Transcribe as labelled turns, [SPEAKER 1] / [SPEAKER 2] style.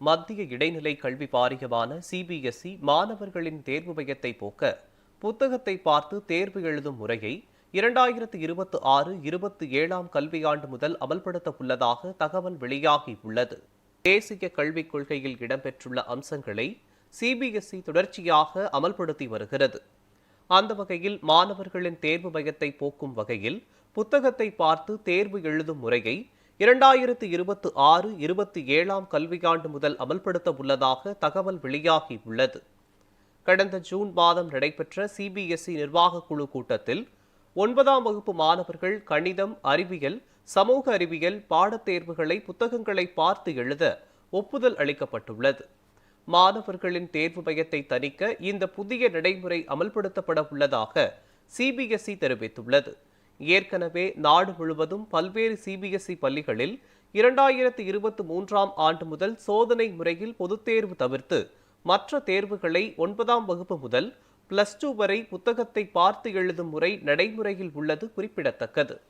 [SPEAKER 1] மத்திய இடைநிலை கல்வி வாரியமான சிபிஎஸ்இ மாணவர்களின் தேர்வு மையத்தை போக்க புத்தகத்தை பார்த்து தேர்வு எழுதும் முறையை இரண்டாயிரத்து இருபத்தி ஆறு இருபத்தி ஏழாம் கல்வியாண்டு முதல் அமல்படுத்த உள்ளதாக தகவல் வெளியாகி உள்ளது. தேசிய கல்விக் கொள்கையில் இடம்பெற்றுள்ள அம்சங்களை சிபிஎஸ்இ தொடர்ச்சியாக அமல்படுத்தி வருகிறது. அந்த வகையில் மாணவர்களின் தேர்வு மையத்தை போக்கும் வகையில் புத்தகத்தை பார்த்து தேர்வு எழுதும் முறையை இரண்டாயிரத்து இருபத்தி ஆறு இருபத்தி ஏழாம் கல்வியாண்டு முதல் அமல்படுத்த உள்ளதாக தகவல் வெளியாகி உள்ளது கடந்த ஜூன் மாதம் நடைபெற்ற சிபிஎஸ்இ நிர்வாக குழு கூட்டத்தில் ஒன்பதாம் வகுப்பு மாணவர்கள் கணிதம் அறிவியல் சமூக அறிவியல் பாடத்தேர்வுகளை புத்தகங்களை பார்த்து எழுத ஒப்புதல் அளிக்கப்பட்டுள்ளது. மாணவர்களின் தேர்வு மையத்தை தணிக்க இந்த புதிய நடைமுறை அமல்படுத்தப்பட உள்ளதாக சிபிஎஸ்இ தெரிவித்துள்ளது. ஏற்கனவே நாடு முழுவதும் பல்வேறு சிபிஎஸ்இ பள்ளிகளில் இரண்டாயிரத்து இருபத்தி மூன்றாம் ஆண்டு முதல் சோதனை முறையில் பொதுத் தேர்வு தவிர்த்து மற்ற தேர்வுகளை ஒன்பதாம் வகுப்பு முதல் பிளஸ் டூ வரை புத்தகத்தை பார்த்து எழுதும் முறை நடைமுறையில் உள்ளது குறிப்பிடத்தக்கது.